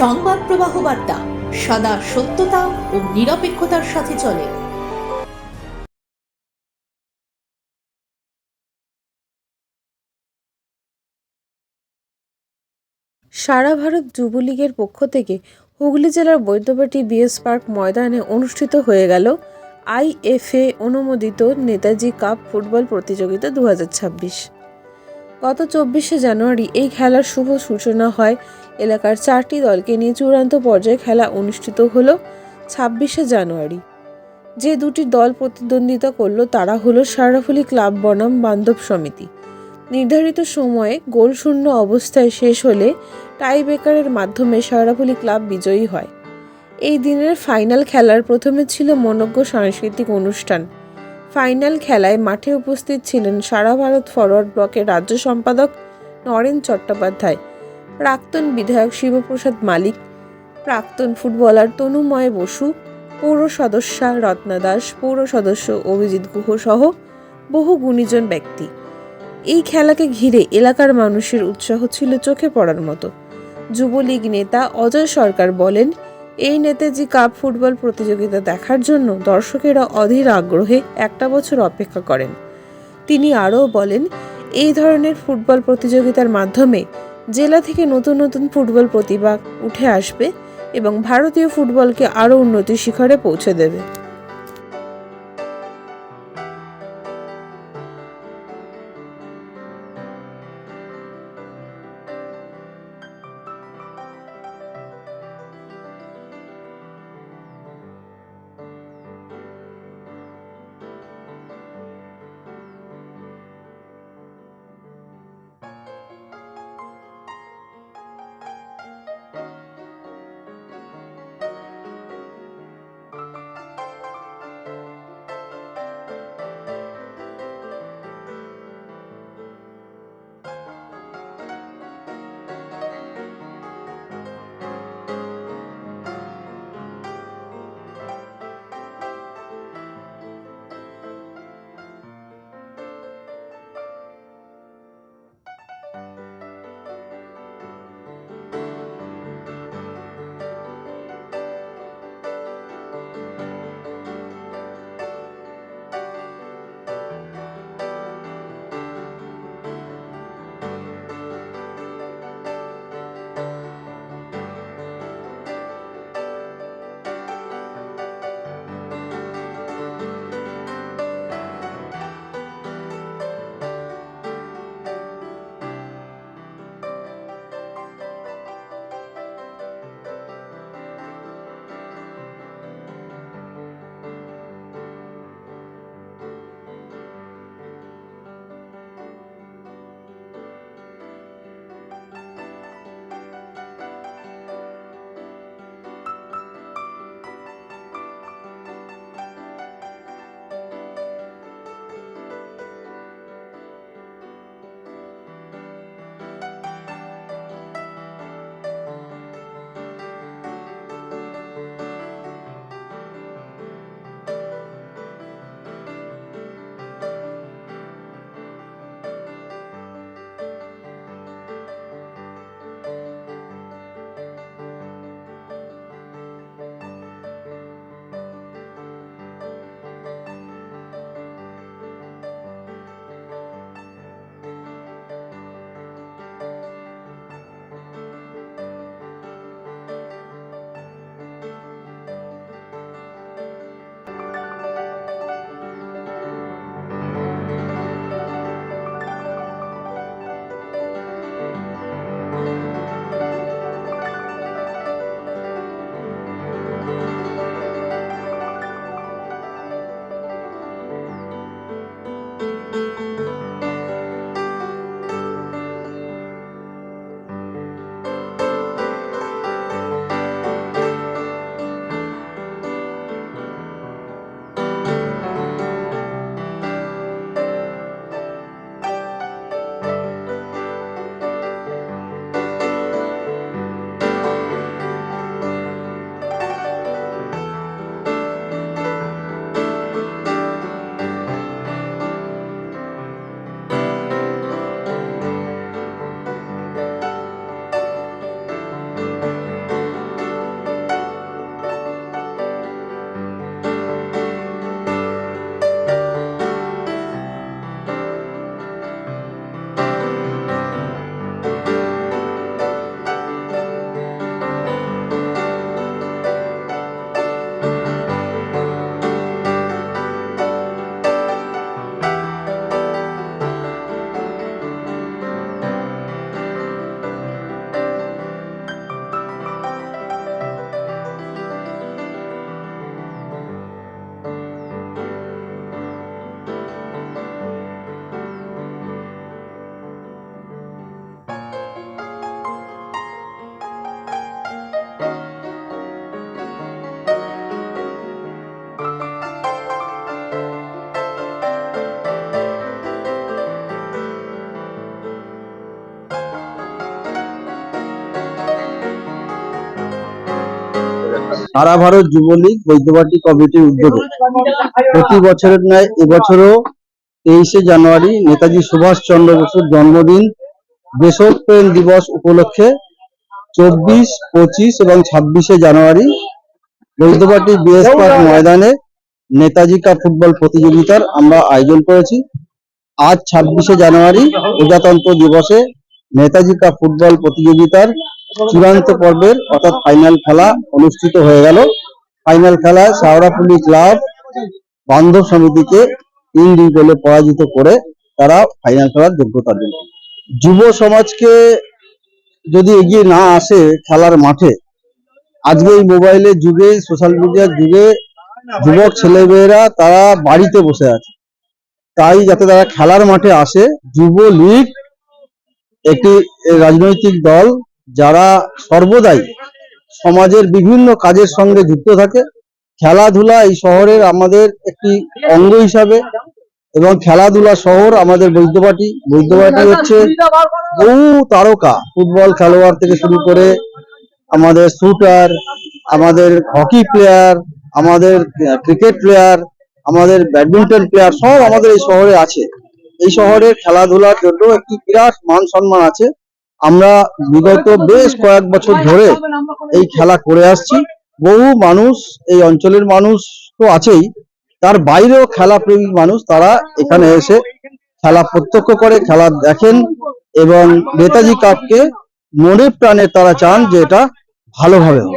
সংবাদ প্রবাহ বার্তা, সদা সত্যতা ও নিরপেক্ষতার সাথে চলে। সারা ভারত যুবলীগের পক্ষ থেকে হুগলি জেলার বৈদ্যবাটি বিএস পার্ক ময়দানে অনুষ্ঠিত হয়ে গেল আইএফএ অনুমোদিত নেতাজি কাপ ফুটবল প্রতিযোগিতা দু হাজার ছাব্বিশ। গত চব্বিশে জানুয়ারি এই খেলার শুভ সূচনা হয় এলাকার চারটি দলকে নিয়ে চূড়ান্ত পর্যায়ে খেলা অনুষ্ঠিত হল ছাব্বিশে জানুয়ারি। যে দুটি দল প্রতিদ্বন্দ্বিতা করল তারা হলো সারাফুলি ক্লাব বনাম বান্ধব সমিতি। নির্ধারিত সময়ে গোলশূন্য অবস্থায় শেষ হলে টাই ব্রেকারের মাধ্যমে সারাফুলি ক্লাব বিজয়ী হয়। এই দিনের ফাইনাল খেলার প্রথমে ছিল মনজ্ঞ সাংস্কৃতিক অনুষ্ঠান। ফাইনাল খেলায় মাঠে উপস্থিত ছিলেন সারা ভারত ফরওয়ার্ড ব্লকের রাজ্য সম্পাদক নরেন চট্টোপাধ্যায়। প্রাক্তন বিধায়ক শিবপ্রসাদ মালিক, প্রাক্তন ফুটবলার তনুময় বসু, পৌর সদস্যা রত্না দাস, পৌর সদস্য অভিজিৎ গুহ সহ বহু গুণীজন ব্যক্তি। এই খেলাকে ঘিরে এলাকার মানুষের উৎসাহ ছিল চোখে পড়ার মতো। যুবলীগ নেতা অজয় সরকার বলেন, এই নেতাজি কাপ ফুটবল প্রতিযোগিতা দেখার জন্য দর্শকেরা অধীর আগ্রহে একটা বছর অপেক্ষা করেন। তিনি আরও বলেন, এই ধরনের ফুটবল প্রতিযোগিতার মাধ্যমে জেলা থেকে নতুন নতুন ফুটবল প্রতিভা উঠে আসবে এবং ভারতীয় ফুটবলকে আরও উন্নতির শিখরে পৌঁছে দেবে। সারা ভারত যুবলীগ বৈদ্যবাটী কমিটির উদ্যোগে প্রতি বছরের ন্যায় এবছরও তেইশে জানুয়ারি নেতাজি সুভাষ চন্দ্র বসুর জন্মদিন দেশপ্রেম দিবস উপলক্ষে চব্বিশ, পঁচিশ এবং ছাব্বিশে জানুয়ারি বৈদ্যবাটী বিএস পার্ক ময়দানে নেতাজি কাপ ফুটবল প্রতিযোগিতার আমরা আয়োজন করেছি। আজ ছাব্বিশে জানুয়ারি প্রজাতন্ত্র দিবসে নেতাজি কাপ ফুটবল প্রতিযোগিতার চূড়ান্ত পর্বের অর্থাৎ ফাইনাল খেলা অনুষ্ঠিত হয়ে গেল ফাইনাল খেলায় শাওরাপুলি ক্লাব বান্ধব সমিতিকে তিন দুই গোলে পরাজিত করে তারা ফাইনাল খেলার যোগ্যতা করে। যুব সমাজকে যদি এগিয়ে না আসে খেলার মাঠে, আজকে এই মোবাইলের যুগে সোশ্যাল মিডিয়ার যুগে যুবক ছেলেমেয়েরা তারা বাড়িতে বসে আছে তাই যাতে তারা খেলার মাঠে আসে, যুব লীগ একটি রাজনৈতিক দল যারা সর্বদাই সমাজের বিভিন্ন কাজের সঙ্গে যুক্ত থাকে, খেলাধুলা এই শহরের আমাদের একটি অঙ্গ হিসাবে এবং খেলাধুলা শহর আমাদের বৈদ্যবাটি। বৈদ্যবাটি হচ্ছে বহু তারকা, ফুটবল খেলোয়াড় থেকে শুরু করে আমাদের শুটার, আমাদের হকি প্লেয়ার, আমাদের ক্রিকেট প্লেয়ার, আমাদের ব্যাডমিন্টন প্লেয়ার সব আমাদের এই শহরে আছে। এই শহরের খেলাধুলার জন্য একটি বিরাট মান সম্মান আছে। আমরা বিগত বেশ কয়েক বছর ধরে এই খেলা করে আসছি। বহু মানুষ এই অঞ্চলের মানুষ তো আছেই। তার বাইরেও খেলা প্রেমী মানুষ তারা এখানে এসে খেলা প্রত্যক্ষ করে খেলা দেখেন এবং নেতাজি কাপকে মনে প্রাণে তারা চান যে এটা ভালোভাবে হোক।